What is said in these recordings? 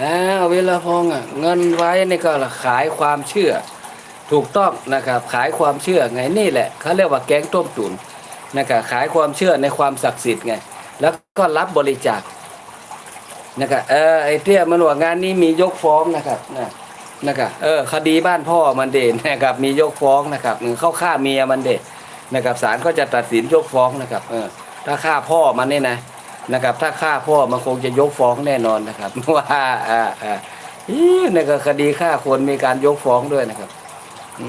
อ่าเวลาพงอะเงินไว้นี่ก็ขายความเชื่อ ถูกต้องนะครับขายความเชื่อไงนี่แหละเขาเรียกว่าแก๊งต้มตุ๋นนะครับขายความเชื่อในความศักดิ์สิทธิ์ไงแล้วก็รับบริจาคนะครับเออไอ้เตี้ยมันว่างานนี้มียกฟ้องนะครับนะนะครับเออคดีบ้านพ่อมันเด่นนะครับมียกฟ้องนะครับหนึ่งเข้าฆ่าเมียมันเด่นนะครับศาลก็จะตัดสินยกฟ้องนะครับเออถ้าฆ่าพ่อมันนี่นะ นะครับ ถ้าฆ่าพ่อมันคงจะยกฟ้องแน่นอนนะครับว่าอ่าอ่าอีนี่ก็คดีฆ่าคนมีการยกฟ้องด้วยนะครับอ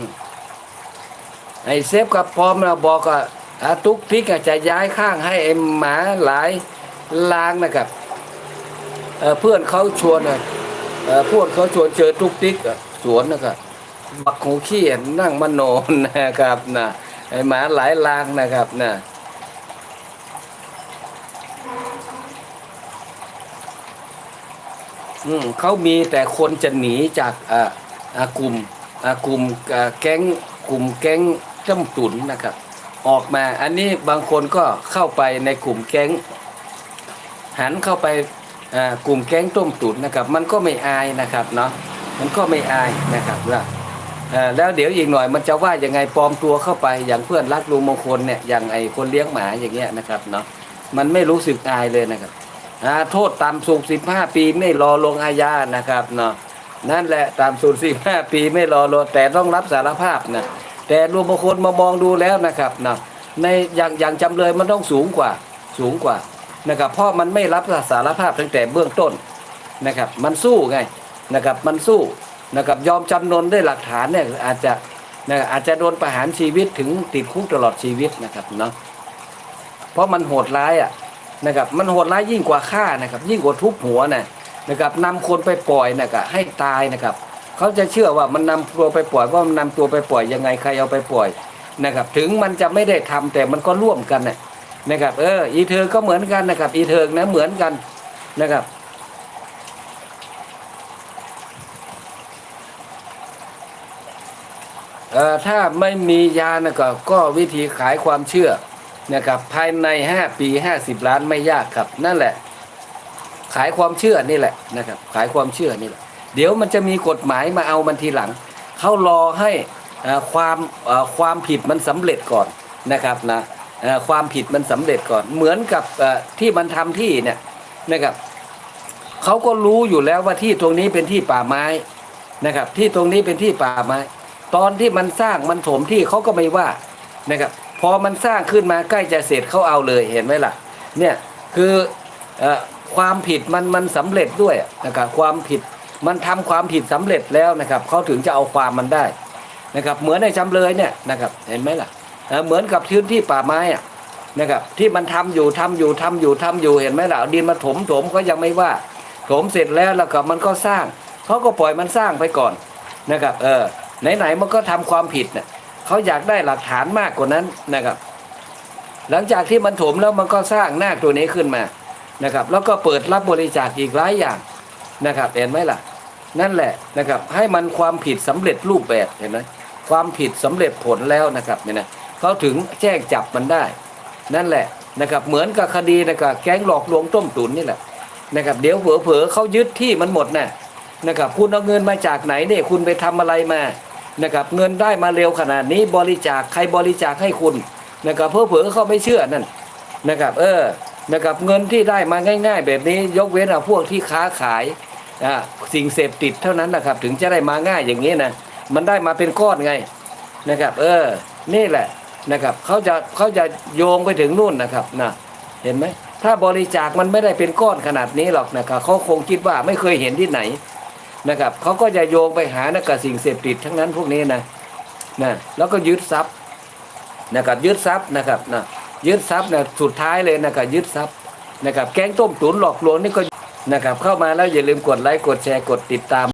ไอ้เซฟกับพร้อมเราบอกว่าอ่าตุกพิกจะย้ายข้างให้ไอ้หมาหลายลางนะครับเอเพื่อนเขาชวนอะเอ่อพวกเขาชวนเจอตุกติกสวนนะครับบักหูขี้นั่งมโนนะครับนะไอ้หมาหลายลางนะครับนะ อืมเขามีแต่คนจะหนีจากอ่าอ่ากลุ่มอ่ากลุ่มอ่าแก๊งกลุ่มแก๊งจ้ำตุนนะครับ ออกมาอันนี้บางคนก็เข้าไปในกลุ่มแก๊ง หันเข้าไปอ่ากลุ่มแก๊งต้มตุ๋นนะครับ มันก็ไม่อายนะครับเนาะมันก็ไม่อายนะครับว่าเอ่อแล้วเดี๋ยวอีกหน่อยมันจะว่ายังไงปลอมตัวเข้าไปอย่างเพื่อนรักลุงมงคลเนี่ยอย่างไอคนเลี้ยงหมาอย่างเงี้ยนะครับเนาะมันไม่รู้สึกอายเลยนะครับ อ่าโทษตามสูงสิบห้าปีไม่รอลงอาญานะครับเนาะนั่นแหละตามสูงสิบห้าปีไม่รอลงแต่ต้องรับสารภาพนะแต่รวมบางคนมามองดูแล้วนะครับเนาะในอย่างอย่างจำเลยมันต้องสูงกว่าสูงกว่านะครับเพราะมันไม่รับสารภาพตั้งแต่เบื้องต้นนะครับ มันสู้ไงนะครับมันสู้นะครับยอมจำนนด้วยหลักฐานเนี่ยอาจจะนะอาจจะโดนประหารชีวิตถึงติดคุกตลอดชีวิตนะครับเนาะเพราะมันโหดร้ายอะ นะครับมันโหดร้ายยิ่งกว่าฆ่านะครับยิ่งกว่าทุบหัวนะนะครับนำคนไปปล่อยนะครับให้ตายนะครับเขาจะเชื่อว่ามันนำตัวไปปล่อยว่ามันนำตัวไปปล่อยยังไงใครเอาไปปล่อยนะครับถึงมันจะไม่ได้ทำแต่มันก็ร่วมกันนะนะครับเอออีเธอก็เหมือนกันนะครับอีเธอนะเหมือนกันนะครับเอ่อถ้าไม่มียานะก็ก็วิธีขายความเชื่อ นะครับภายใน 5 ปี 50 ล้านไม่ยากครับ นั่นแหละ ขายความเชื่อนี่แหละนะครับ ขายความเชื่อนี่แหละ เดี๋ยวมันจะมีกฎหมายมาเอามันทีหลัง เขารอให้เอ่อความความผิดมันสำเร็จก่อนนะครับนะความผิดมันสำเร็จก่อน เหมือนกับที่มันทำที่เนี่ยนะครับเขาก็รู้อยู่แล้วว่าที่ตรงนี้เป็นที่ป่าไม้นะครับ ที่ตรงนี้เป็นที่ป่าไม้ ตอนที่มันสร้างมันถมที่เขาก็ไม่ว่านะครับ พอมันสร้างขึ้นมาใกล้จะเสร็จเขาเอาเลยเห็นไหมล่ะเนี่ยคือเอ่อความผิดมันมันสำเร็จด้วยนะครับความผิดมันทำความผิดสำเร็จแล้วนะครับเขาถึงจะเอาความมันได้นะครับเหมือนในจำเลยเนี่ยนะครับเห็นไหมล่ะเออเหมือนกับพื้นที่ป่าไม้อะนะครับที่มันทำอยู่ทำอยู่ทำอยู่ทำอยู่เห็นไหมล่ะดินมาถมถมก็ยังไม่ว่าถมเสร็จแล้วแล้วก็มันก็สร้างเขาก็ปล่อยมันสร้างไปก่อนนะครับเออไหนๆมันก็ทำความผิดเนี่ย เขาอยากได้หลักฐานมากกว่านั้นนะครับ หลังจากที่มันถมแล้วมันก็สร้างหน้าตัวนี้ขึ้นมานะครับ แล้วก็เปิดรับบริจาคอีกหลายอย่างนะครับเห็นไหมล่ะ นั่นแหละนะครับ ให้มันความผิดสำเร็จรูปแบบเห็นไหมความผิดสำเร็จผลแล้วนะครับเนี่ยนะเขาถึงแจ้งจับมันได้ นั่นแหละนะครับเหมือนกับคดีนะครับแก๊งหลอกลวงต้มตุ๋นนี่แหละนะครับเดี๋ยวเผลอๆเขายึดที่มันหมดนะนะครับคุณเอาเงินมาจากไหนเนี่ยคุณไปทำอะไรมา นะครับเงินได้มาเร็วขนาดนี้บริจาคใครบริจาคให้คุณนะครับเพื่อเผลอเขาไม่เชื่อนั่นนะครับเออนะครับเงินที่ได้มาง่าย ๆ แบบนี้ยกเว้นเอาพวกที่ค้าขายอ่าสิ่งเสพติดเท่านั้นนะครับถึงจะได้มาง่ายอย่างนี้นะมันได้มาเป็นก้อนไงนะครับเออนี่แหละนะครับเขาจะเขาจะโยงไปถึงนู่นนะครับนะเห็นไหมถ้าบริจาคมันไม่ได้เป็นก้อนขนาดนี้หรอกนะครับเขาคงคิดว่าไม่เคยเห็นที่ไหน นะครับเขาก็จะโยงไปหานะกับสิ่งเสพติดทั้งนั้นพวกนี้นะนะแล้วก็ยึดทรัพย์นะครับยึดทรัพย์นะครับนะยึดทรัพย์นะสุดท้ายเลยนะครับยึดทรัพย์นะครับแก๊งต้มตุ๋นหลอกลวงนี่ก็นะครับเข้ามาแล้วอย่าลืมกดไลค์กดแชร์กดติดตาม